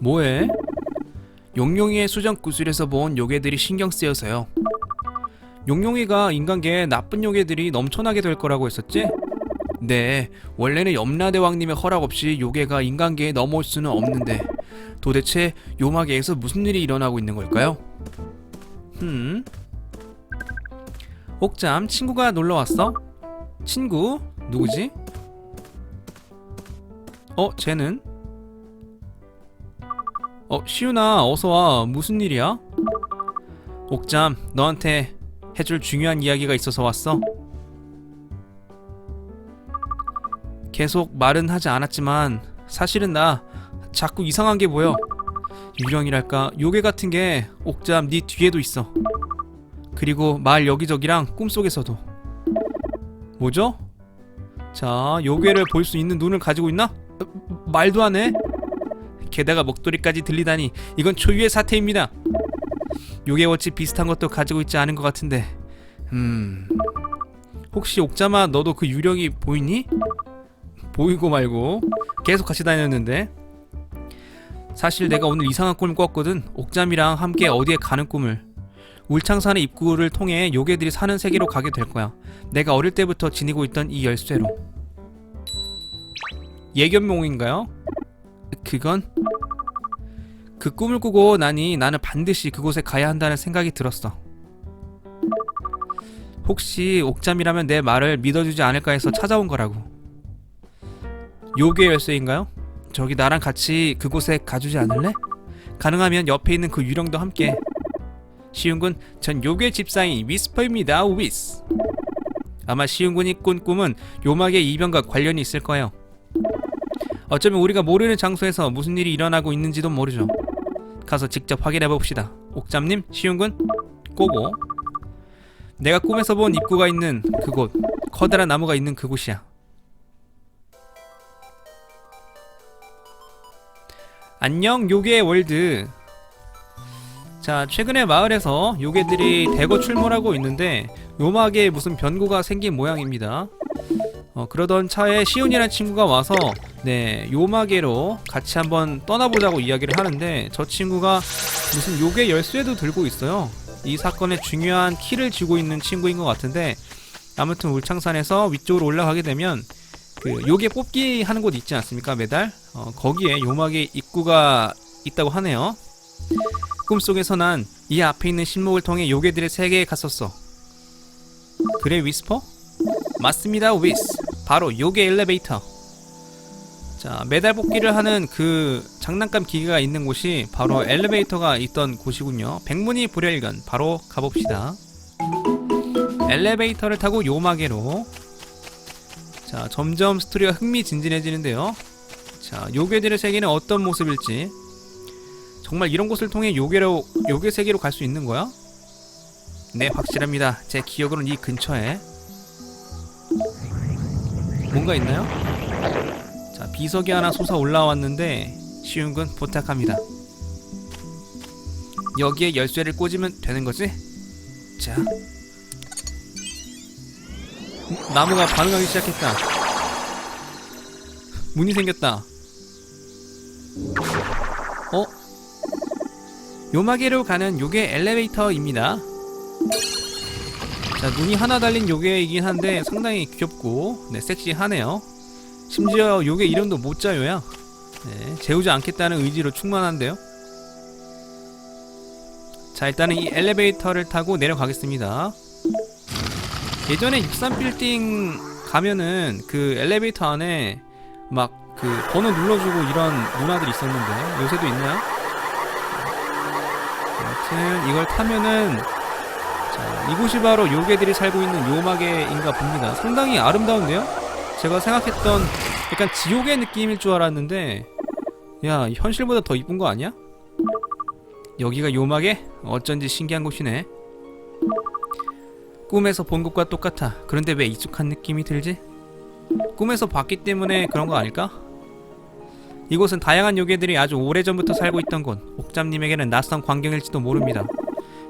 뭐해? 용용이의 수정 구슬에서 본 요괴들이 신경 쓰여서요. 용용이가 인간계에 나쁜 요괴들이 넘쳐나게 될 거라고 했었지? 네, 원래는 염라대왕님의 허락 없이 요괴가 인간계에 넘어올 수는 없는데 도대체 요마계에서 무슨 일이 일어나고 있는 걸까요? 흠. 옥잠 친구가 놀러 왔어? 친구 누구지? 어, 쟤는? 어, 시윤아, 어서 와. 무슨 일이야? 옥잠, 너한테 해줄 중요한 이야기가 있어서 왔어. 계속 말은 하지 않았지만 사실은 나 자꾸 이상한 게 보여. 유령이랄까 요괴 같은 게 옥잠 네 뒤에도 있어. 그리고 말 여기저기랑 꿈속에서도. 뭐죠? 자, 요괴를 볼 수 있는 눈을 가지고 있나? 어, 말도 안 해. 게다가 목도리까지 들리다니 이건 초유의 사태입니다. 요괴워치 비슷한 것도 가지고 있지 않은 것 같은데. 음. 혹시 옥자마 너도 그 유령이 보이니? 보이고 말고 계속 같이 다녔는데. 사실 내가 오늘 이상한 꿈을 꿨거든. 옥잠이랑 함께 어디에 가는 꿈을. 울창산의 입구를 통해 요괴들이 사는 세계로 가게 될 거야. 내가 어릴 때부터 지니고 있던 이 열쇠로. 예견몽인가요? 그건 그 꿈을 꾸고 나니 나는 반드시 그곳에 가야 한다는 생각이 들었어. 혹시 옥잠이라면 내 말을 믿어주지 않을까 해서 찾아온 거라고. 요괴 열쇠인가요? 저기 나랑 같이 그곳에 가주지 않을래? 가능하면 옆에 있는 그 유령도 함께. 시윤군, 전 요괴 집사인 위스퍼입니다. 위스. 아마 시윤군이 꾼 꿈은 요막의 이변과 관련이 있을 거예요. 어쩌면 우리가 모르는 장소에서 무슨 일이 일어나고 있는지도 모르죠. 가서 직접 확인해 봅시다. 옥잠님, 시윤군, 꼬고. 내가 꿈에서 본 입구가 있는 그곳, 커다란 나무가 있는 그곳이야. 안녕, 요괴 월드. 자, 최근에 마을에서 요괴들이 대거 출몰하고 있는데 요막에 무슨 변고가 생긴 모양입니다. 어, 그러던 차에 시온이라는 친구가 와서 네 요마계로 같이 한번 떠나보자고 이야기를 하는데 저 친구가 무슨 요괴 열쇠도 들고 있어요. 이 사건의 중요한 키를 쥐고 있는 친구인 것 같은데 아무튼 울창산에서 위쪽으로 올라가게 되면 그 요괴 뽑기 하는 곳 있지 않습니까 매달 어, 거기에 요마계 입구가 있다고 하네요. 꿈속에서 난 이 앞에 있는 신목을 통해 요괴들의 세계에 갔었어. 그래 위스퍼? 맞습니다, 위스. 바로 요괴 엘리베이터. 자, 매달 뽑기를 하는 그 장난감 기계가 있는 곳이 바로 엘리베이터가 있던 곳이군요. 백문이 불여일견. 바로 가봅시다. 엘리베이터를 타고 요마계로. 자, 점점 스토리가 흥미진진해지는데요. 자, 요괴들의 세계는 어떤 모습일지. 정말 이런 곳을 통해 요괴로 요괴 세계로 갈 수 있는 거야? 네, 확실합니다. 제 기억으로는 이 근처에 뭔가 있나요? 자, 비석이 하나 솟아 올라왔는데 시윤군 부탁합니다. 여기에 열쇠를 꽂으면 되는 거지? 자. 음, 나무가 반응하기 시작했다. 문이 생겼다. 어? 요마계로 가는 요괴 엘리베이터입니다. 자 눈이 하나 달린 요괴이긴 한데 상당히 귀엽고 네 섹시하네요. 심지어 요괴 이름도 모짜요야. 네 재우지 않겠다는 의지로 충만한데요. 자 일단은 이 엘리베이터를 타고 내려가겠습니다. 예전에 63빌딩 가면은 그 엘리베이터 안에 막 그 번호 눌러주고 이런 문화들이 있었는데 요새도 있나요? 아무튼 이걸 타면은 자, 이곳이 바로 요괴들이 살고 있는 요마계인가 봅니다. 상당히 아름다운데요? 제가 생각했던 약간 지옥의 느낌일 줄 알았는데 야, 현실보다 더 이쁜 거 아니야? 여기가 요마계? 어쩐지 신기한 곳이네. 꿈에서 본 것과 똑같아. 그런데 왜 익숙한 느낌이 들지? 꿈에서 봤기 때문에 그런 거 아닐까? 이곳은 다양한 요괴들이 아주 오래전부터 살고 있던 곳. 옥잠님에게는 낯선 광경일지도 모릅니다.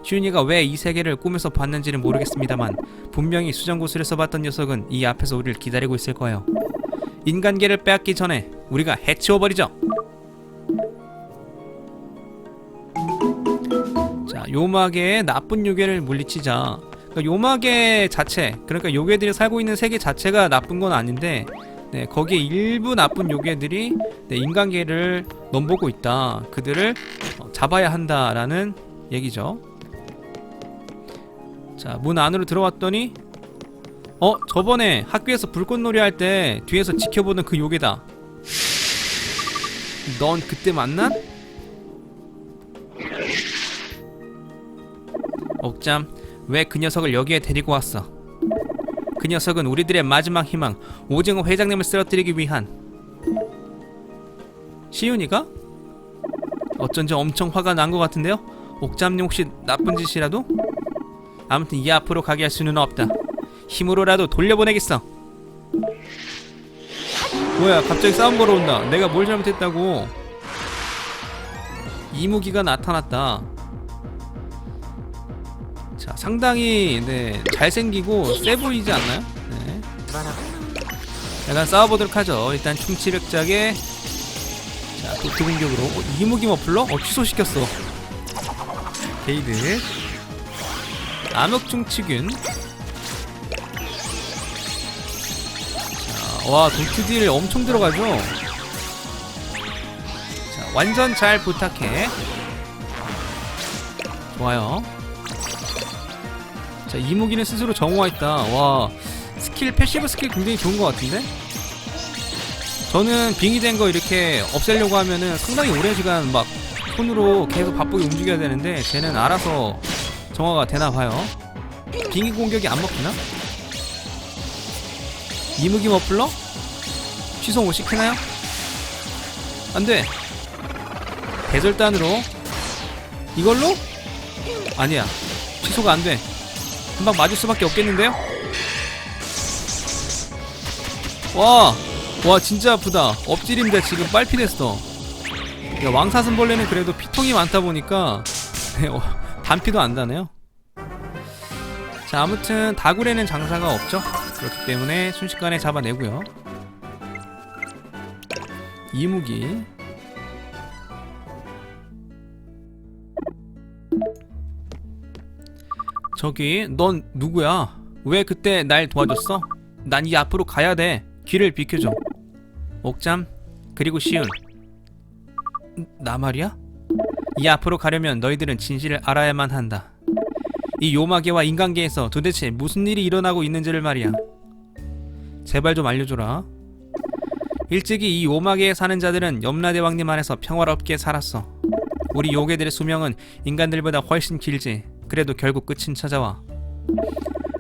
슈니가 왜 이 세계를 꿈에서 봤는지는 모르겠습니다만 분명히 수정구슬에서 봤던 녀석은 이 앞에서 우리를 기다리고 있을 거예요. 인간계를 빼앗기 전에 우리가 해치워버리죠. 요마계의 나쁜 요괴를 물리치자. 그러니까 요마계 자체, 그러니까 요괴들이 살고 있는 세계 자체가 나쁜 건 아닌데, 네, 거기에 일부 나쁜 요괴들이 네, 인간계를 넘보고 있다. 그들을 어, 잡아야 한다라는 얘기죠. 자, 문 안으로 들어왔더니, 어, 저번에 학교에서 불꽃놀이 할 때 뒤에서 지켜보는 그 요괴다. 넌 그때 만난? 옥잠, 왜 그 녀석을 여기에 데리고 왔어? 그 녀석은 우리들의 마지막 희망, 오징어 회장님을 쓰러뜨리기 위한. 시윤이가? 어쩐지 엄청 화가 난 것 같은데요? 옥잠님 혹시 나쁜 짓이라도? 아무튼 이 앞으로 가게 할 수는 없다. 힘으로라도 돌려보내겠어. 뭐야, 갑자기 싸움 걸어온다. 내가 뭘 잘못했다고? 이무기가 나타났다. 자, 상당히 네 잘생기고 세 보이지 않나요? 네. 약간 싸워보도록 하죠. 일단 충치력작에 자, 도트 공격으로 어, 이무기 머플러? 어, 취소시켰어. 게이드 암흑 충치균 자, 와 도트 딜 엄청 들어가죠? 자, 완전 잘 부탁해. 좋아요. 자 이무기는 스스로 정화했다 와 스킬 패시브 스킬 굉장히 좋은 것 같은데 저는 빙이 된 거 이렇게 없애려고 하면은 상당히 오랜 시간 막 손으로 계속 바쁘게 움직여야 되는데 쟤는 알아서 정화가 되나 봐요 빙이 공격이 안 먹히나? 이무기 머플러? 취소 못 시키나요? 안돼 배설단으로 이걸로? 아니야 취소가 안돼 금방 맞을 수밖에 없겠는데요? 와, 와 진짜 아프다. 엎질인데 지금 빨피 됐어. 야, 왕사슴벌레는 그래도 피통이 많다 보니까 어, 단피도 안 다네요. 자, 아무튼 다굴에는 장사가 없죠. 그렇기 때문에 순식간에 잡아내고요. 이무기. 저기 넌 누구야? 왜 그때 날 도와줬어? 난 이 앞으로 가야 돼. 길을 비켜줘. 옥잠 그리고 시운. 나 말이야? 이 앞으로 가려면 너희들은 진실을 알아야만 한다. 이 요마계와 인간계에서 도대체 무슨 일이 일어나고 있는지를 말이야. 제발 좀 알려줘라. 일찍이 이 요마계에 사는 자들은 염라대왕님 안에서 평화롭게 살았어. 우리 요괴들의 수명은 인간들보다 훨씬 길지. 그래도 결국 끝은 찾아와.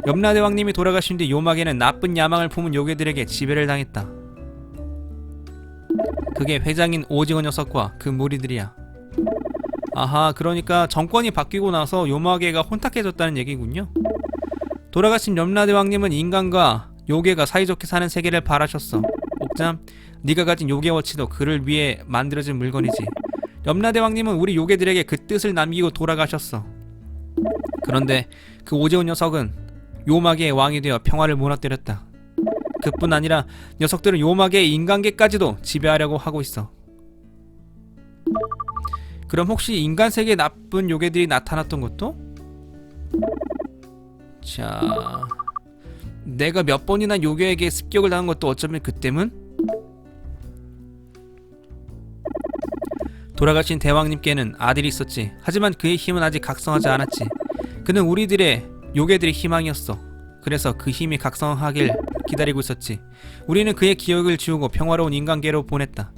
염라대왕님이 돌아가신 뒤 요마계는 나쁜 야망을 품은 요괴들에게 지배를 당했다. 그게 회장인 오징어 녀석과 그 무리들이야. 아하, 그러니까 정권이 바뀌고 나서 요마계가 혼탁해졌다는 얘기군요. 돌아가신 염라대왕님은 인간과 요괴가 사이좋게 사는 세계를 바라셨어. 옥잠, 네가 가진 요괴 워치도 그를 위해 만들어진 물건이지. 염라대왕님은 우리 요괴들에게 그 뜻을 남기고 돌아가셨어. 그런데 그 오재훈 녀석은 요마계의 왕이 되어 평화를 무너뜨렸다. 그뿐 아니라 녀석들은 요마계의 인간계까지도 지배하려고 하고 있어. 그럼 혹시 인간 세계에 나쁜 요괴들이 나타났던 것도? 자, 내가 몇 번이나 요괴에게 습격을 당한 것도 어쩌면 그 때문? 돌아가신 대왕님께는 아들이 있었지. 하지만 그의 힘은 아직 각성하지 않았지. 그는 우리들의 요괴들의 희망이었어. 그래서 그 힘이 각성하길 기다리고 있었지. 우리는 그의 기억을 지우고 평화로운 인간계로 보냈다.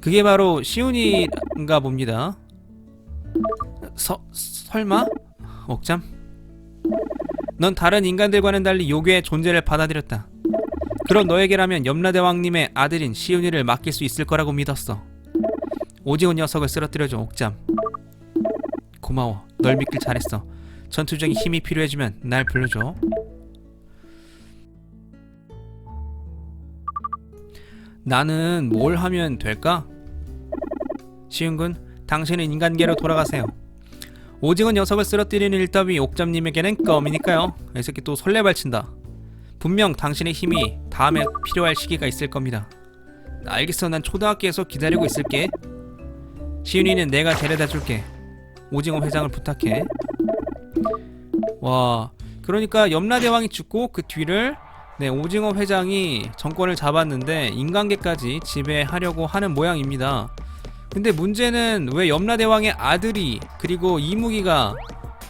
그게 바로 시운이인가 봅니다. 서, 설마? 옥잠? 넌 다른 인간들과는 달리 요괴의 존재를 받아들였다. 그런 너에게라면 염라대왕님의 아들인 시운이를 맡길 수 있을 거라고 믿었어. 오지훈 녀석을 쓰러뜨려줘 옥잠. 고마워. 널 믿길 잘했어. 전투적인 힘이 필요해지면 날 불러줘. 나는 뭘 하면 될까? 시윤군, 당신은 인간계로 돌아가세요. 오징어 녀석을 쓰러뜨리는 일 따위 옥잠님에게는 껌이니까요. 이 새끼 또 설레발친다. 분명 당신의 힘이 다음에 필요할 시기가 있을 겁니다. 알겠어, 난 초등학교에서 기다리고 있을게. 시윤이는 내가 데려다 줄게. 오징어 회장을 부탁해. 와, 그러니까 염라대왕이 죽고 그 뒤를 네, 오징어 회장이 정권을 잡았는데 인간계까지 지배하려고 하는 모양입니다. 근데 문제는 왜 염라대왕의 아들이 그리고 이무기가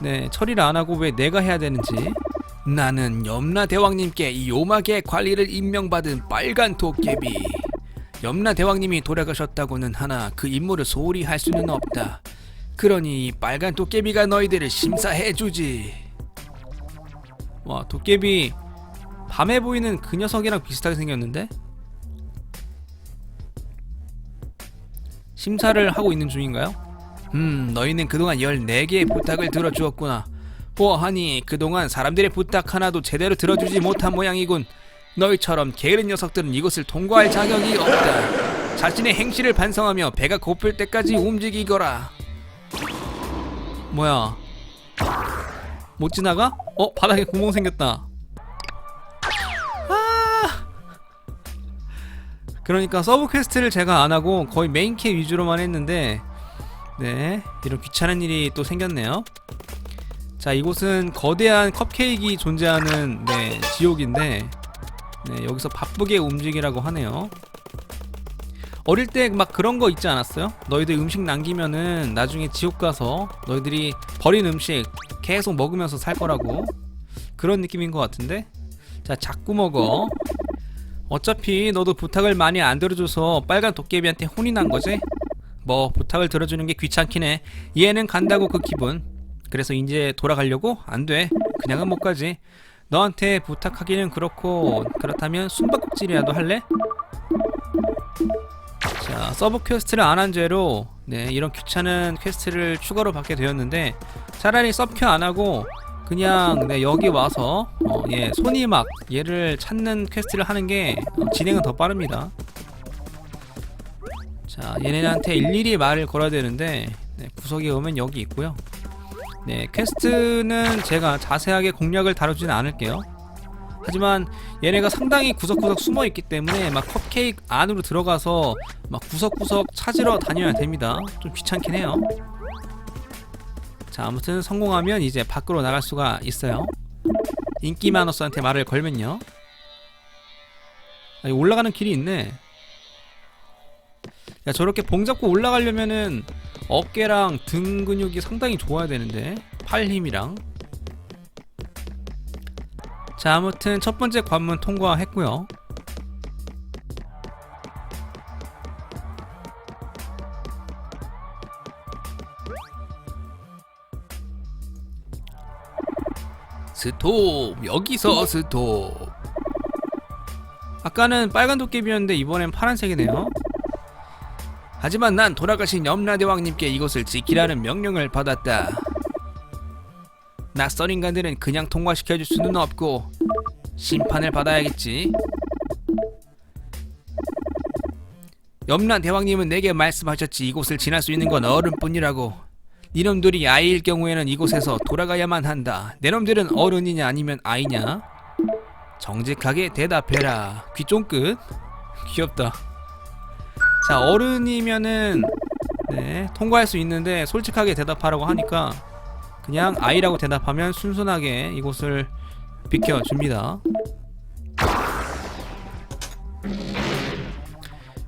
네, 처리를 안 하고 왜 내가 해야 되는지. 나는 염라대왕님께 이 요막의 관리를 임명받은 빨간 도깨비. 염라대왕님이 돌아가셨다고는 하나 그 임무를 소홀히 할 수는 없다. 그러니 이 빨간 도깨비가 너희들을 심사해주지. 와 도깨비 밤에 보이는 그 녀석이랑 비슷하게 생겼는데? 심사를 하고 있는 중인가요? 음, 너희는 그동안 14개의 부탁을 들어주었구나. 보아하니 그동안 사람들의 부탁 하나도 제대로 들어주지 못한 모양이군. 너희처럼 게으른 녀석들은 이곳을 통과할 자격이 없다. 자신의 행실을 반성하며 배가 고플 때까지 움직이거라. 뭐야? 못 지나가? 어, 바닥에 구멍 생겼다. 그러니까 서브 퀘스트를 제가 안 하고 거의 메인 캐 위주로만 했는데 네, 이런 귀찮은 일이 또 생겼네요. 자, 이곳은 거대한 컵케이크 존재하는 네, 지옥인데 네, 여기서 바쁘게 움직이라고 하네요. 어릴 때 막 그런 거 있지 않았어요? 너희들 음식 남기면은 나중에 지옥 가서 너희들이 버린 음식 계속 먹으면서 살 거라고 그런 느낌인 것 같은데 자 자꾸 먹어 어차피 너도 부탁을 많이 안 들어줘서 빨간 도깨비한테 혼이 난 거지? 뭐 부탁을 들어주는 게 귀찮긴 해 얘는 간다고 그 기분 그래서 이제 돌아가려고? 안돼 그냥은 못 가지 너한테 부탁하기는 그렇고 그렇다면 숨바꼭질이라도 할래? 자 서브 퀘스트를 안 한 죄로 네 이런 귀찮은 퀘스트를 추가로 받게 되었는데 차라리 서브 안 하고 그냥 네 여기 와서 어, 예 손이 막 얘를 찾는 퀘스트를 하는 게 어, 진행은 더 빠릅니다. 자 얘네한테 일일이 말을 걸어야 되는데 네, 구석에 오면 여기 있고요. 네 퀘스트는 제가 자세하게 공략을 다루지는 않을게요. 하지만 얘네가 상당히 구석구석 숨어 있기 때문에 막 컵케이크 안으로 들어가서 막 구석구석 찾으러 다녀야 됩니다. 좀 귀찮긴 해요. 자, 아무튼 성공하면 이제 밖으로 나갈 수가 있어요. 인기 마너스한테 말을 걸면요. 아, 올라가는 길이 있네. 야, 저렇게 봉 잡고 올라가려면은 어깨랑 등 근육이 상당히 좋아야 되는데 팔 힘이랑 자 아무튼 첫 번째 관문 통과했고요 스톱 여기서 스톱 아까는 빨간 도깨비였는데 이번엔 파란색이네요 하지만 난 돌아가신 염라대왕님께 이곳을 지키라는 명령을 받았다 낯선 인간들은 그냥 통과시켜줄 수는 없고 심판을 받아야겠지. 염란 대왕님은 내게 말씀하셨지 이곳을 지날 수 있는 건 어른뿐이라고. 니놈들이 아이일 경우에는 이곳에서 돌아가야만 한다. 내놈들은 어른이냐 아니면 아이냐? 정직하게 대답해라. 귀 쫑긋. 귀엽다. 자 어른이면은 네 통과할 수 있는데 솔직하게 대답하라고 하니까 그냥 아이라고 대답하면 순순하게 이곳을 비켜줍니다.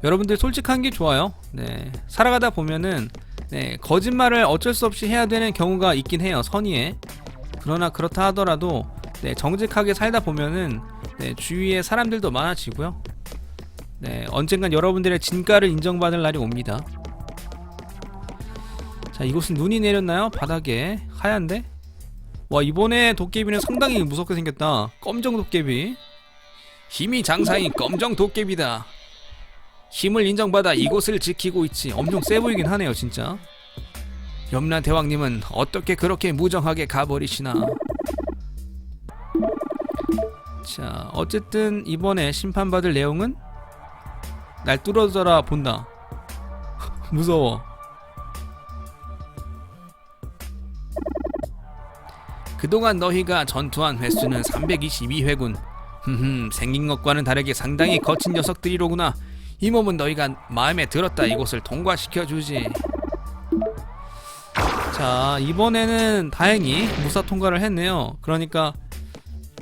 여러분들 솔직한 게 좋아요. 네, 살아가다 보면은 네, 거짓말을 어쩔 수 없이 해야 되는 경우가 있긴 해요. 선의에. 그러나 그렇다 하더라도 네, 정직하게 살다 보면은 네, 주위에 사람들도 많아지고요. 네, 언젠간 여러분들의 진가를 인정받을 날이 옵니다. 자 이곳은 눈이 내렸나요? 바닥에 하얀데? 와 이번에 도깨비는 상당히 무섭게 생겼다 검정 도깨비 힘이 장사인 검정 도깨비다 힘을 인정받아 이곳을 지키고 있지. 엄청 세 보이긴 하네요 진짜. 염란 대왕님은 어떻게 그렇게 무정하게 가버리시나. 자 어쨌든 이번에 심판받을 내용은 날 뚫어져라 본다. 무서워. 그동안 너희가 전투한 횟수는 322회군. 흠흠, 생긴 것과는 다르게 상당히 거친 녀석들이로구나. 이 몸은 너희가 마음에 들었다. 이곳을 통과시켜 주지. 자 이번에는 다행히 무사 통과를 했네요. 그러니까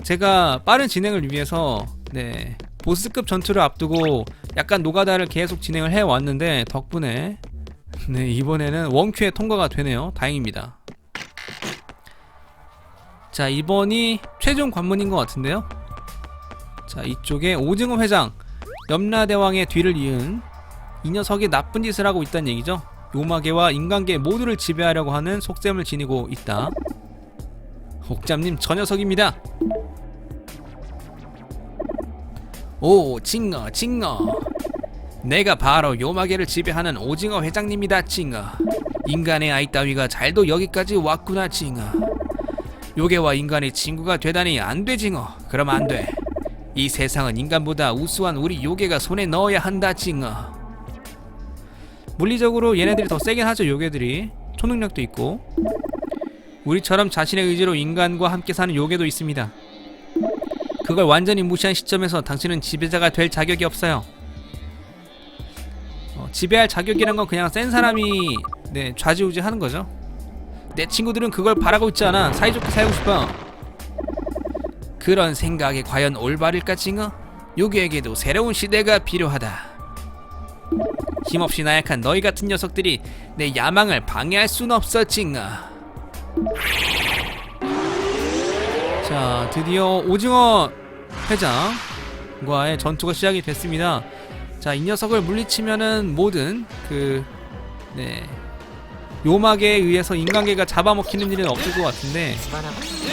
제가 빠른 진행을 위해서 네 보스급 전투를 앞두고 약간 노가다를 계속 진행을 해왔는데 덕분에 네 이번에는 원큐에 통과가 되네요. 다행입니다. 자 이번이 최종 관문인 것 같은데요. 자 이쪽에 오징어 회장 염라대왕의 뒤를 이은 이 녀석이 나쁜 짓을 하고 있다는 얘기죠. 요마계와 인간계 모두를 지배하려고 하는 속셈을 지니고 있다. 옥잠님 저 녀석입니다. 오 징어 징어. 내가 바로 요마계를 지배하는 오징어 회장님이다 징어. 인간의 아이 따위가 잘도 여기까지 왔구나 징어. 요괴와 인간이 친구가 되다니 안돼 징어. 그럼 안돼 이 세상은 인간보다 우수한 우리 요괴가 손에 넣어야 한다 징어. 물리적으로 얘네들이 더 세긴 하죠 요괴들이. 초능력도 있고. 우리처럼 자신의 의지로 인간과 함께 사는 요괴도 있습니다. 그걸 완전히 무시한 시점에서 당신은 지배자가 될 자격이 없어요. 어, 지배할 자격이란 건 그냥 센 사람이 네 좌지우지 하는 거죠. 내 친구들은 그걸 바라고 있지 않아. 사이좋게 살고 싶어 그런 생각이 과연 올바를까 징어? 요괴에게도 새로운 시대가 필요하다. 힘없이 나약한 너희 같은 녀석들이 내 야망을 방해할 순 없어 징어. 자 드디어 오징어 회장과의 전투가 시작이 됐습니다. 자 이 녀석을 물리치면은 모든 그 네 요막에 의해서 인간계가 잡아먹히는 일은 없을 것 같은데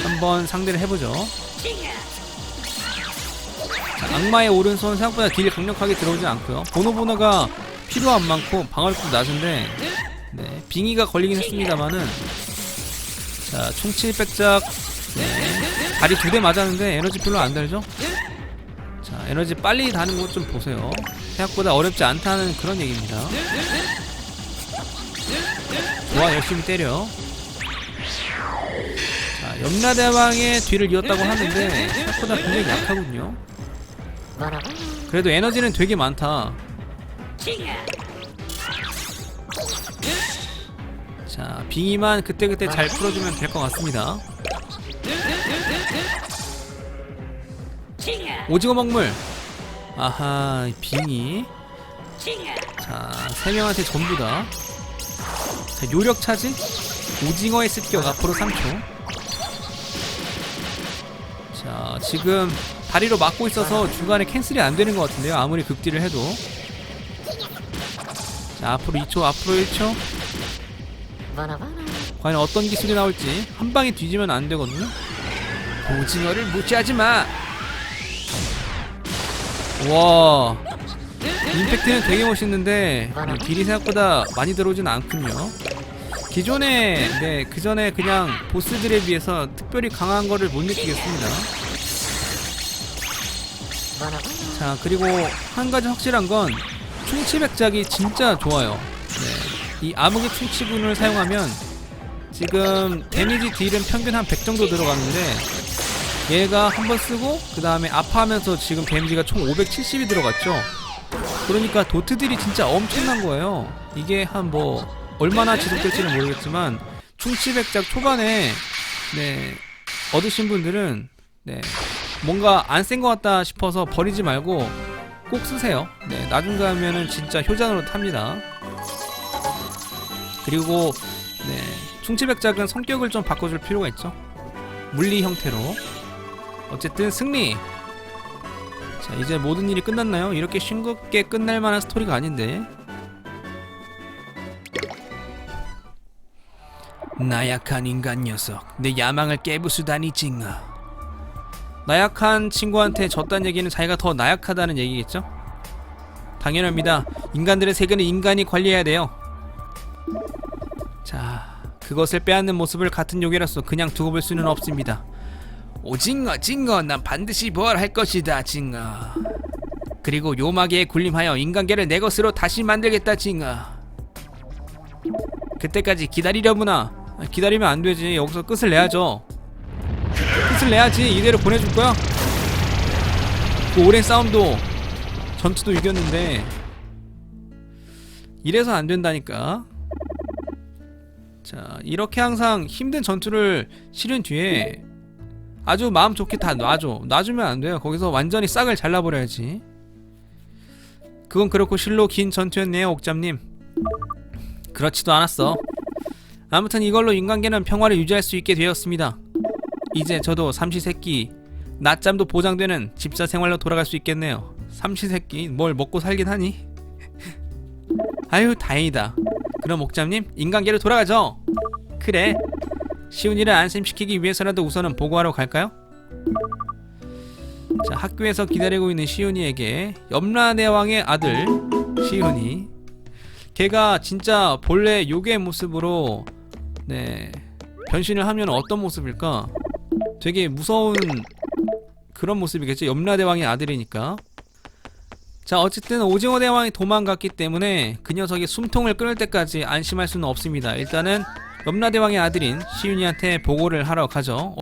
한번 상대를 해보죠. 자, 악마의 오른손 생각보다 딜이 강력하게 들어오지 않고요. 보노보노가 피도 안 많고 방어력도 낮은데 네, 빙의가 걸리긴 했습니다만은 자 총칠백작 네, 다리 두 대 맞았는데 에너지 별로 안 달죠? 자 에너지 빨리 다는 것 좀 보세요. 생각보다 어렵지 않다는 그런 얘기입니다. 좋아 열심히 때려. 자 염라대왕의 뒤를 이었다고 하는데 생각보다 굉장히 약하군요 그래도 에너지는 되게 많다. 자 빙의만 그때그때 잘 풀어주면 될 것 같습니다. 오징어 먹물. 아하 빙의. 자세 명한테 전부 다. 자, 요력 차지? 오징어의 습격 앞으로 3초 자 지금 다리로 막고 있어서 중간에 캔슬이 안 되는 것 같은데요. 아무리 극딜을 해도. 자 앞으로 2초 앞으로 1초. 과연 어떤 기술이 나올지 한 방에 뒤지면 안 되거든요. 오징어를 무시하지 마! 와, 임팩트는 되게 멋있는데 음, 딜이 생각보다 많이 들어오진 않군요. 기존에 네 그전에 그냥 보스들에 비해서 특별히 강한 거를 못 느끼겠습니다. 자 그리고 한 가지 확실한 건 충치백작이 진짜 좋아요. 네, 이 암흑의 충치군을 사용하면 지금 데미지 딜은 평균 한 100 정도 들어가는데 얘가 한 번 쓰고 그 다음에 아파하면서 지금 데미지가 총 570이 들어갔죠 그러니까 도트들이 진짜 엄청난 거예요 이게 한뭐 얼마나 지속될지는 모르겠지만 충치백작 초반에 네 얻으신 분들은 네 뭔가 안 센 것 같다 싶어서 버리지 말고 꼭 쓰세요 네 나중 가면은 진짜 효장으로 탑니다 그리고 네 충치백작은 성격을 좀 바꿔줄 필요가 있죠 물리 형태로 어쨌든 승리. 자 이제 모든 일이 끝났나요? 이렇게 싱겁게 끝날 만한 스토리가 아닌데. 나약한 인간 녀석, 내 야망을 깨부수다니 징어. 나약한 친구한테 졌다는 얘기는 자기가 더 나약하다는 얘기겠죠? 당연합니다. 인간들의 세계는 인간이 관리해야 돼요. 자, 그것을 빼앗는 모습을 같은 요괴로서 그냥 두고 볼 수는 없습니다. 오징어 징어 난 반드시 부활할 것이다 징어 그리고 요마계에 군림하여 인간계를 내 것으로 다시 만들겠다 징어 그때까지 기다리려무나 아, 기다리면 안 되지. 여기서 끝을 내야죠. 끝을 내야지. 이대로 보내줄 거야. 그 오랜 싸움도 전투도 이겼는데 이래서 안 된다니까. 자자 이렇게 항상 힘든 전투를 치른 뒤에 아주 마음 좋게 다 놔줘. 놔주면 안 돼요. 거기서 완전히 싹을 잘라버려야지. 그건 그렇고 실로 긴 전투였네요 옥잠님. 그렇지도 않았어 아무튼 이걸로 인간계는 평화를 유지할 수 있게 되었습니다. 이제 저도 삼시세끼 낮잠도 보장되는 집사 생활로 돌아갈 수 있겠네요. 삼시세끼 뭘 먹고 살긴 하니? 아유 다행이다. 그럼 옥잠님 인간계로 돌아가죠! 그래. 일을 안심시키기 위해서라도 우선은 보고하러 갈까요? 자 학교에서 기다리고 있는 시윤이에게 염라대왕의 아들 시윤이. 걔가 진짜 본래 요괴의 모습으로 네. 변신을 하면 어떤 모습일까? 되게 무서운 그런 모습이겠죠 염라대왕의 아들이니까. 자 어쨌든 오징어 대왕이 도망갔기 때문에 그 녀석이 숨통을 끊을 때까지 안심할 수는 없습니다. 일단은 염라대왕의 아들인 시윤이한테 보고를 하러 가죠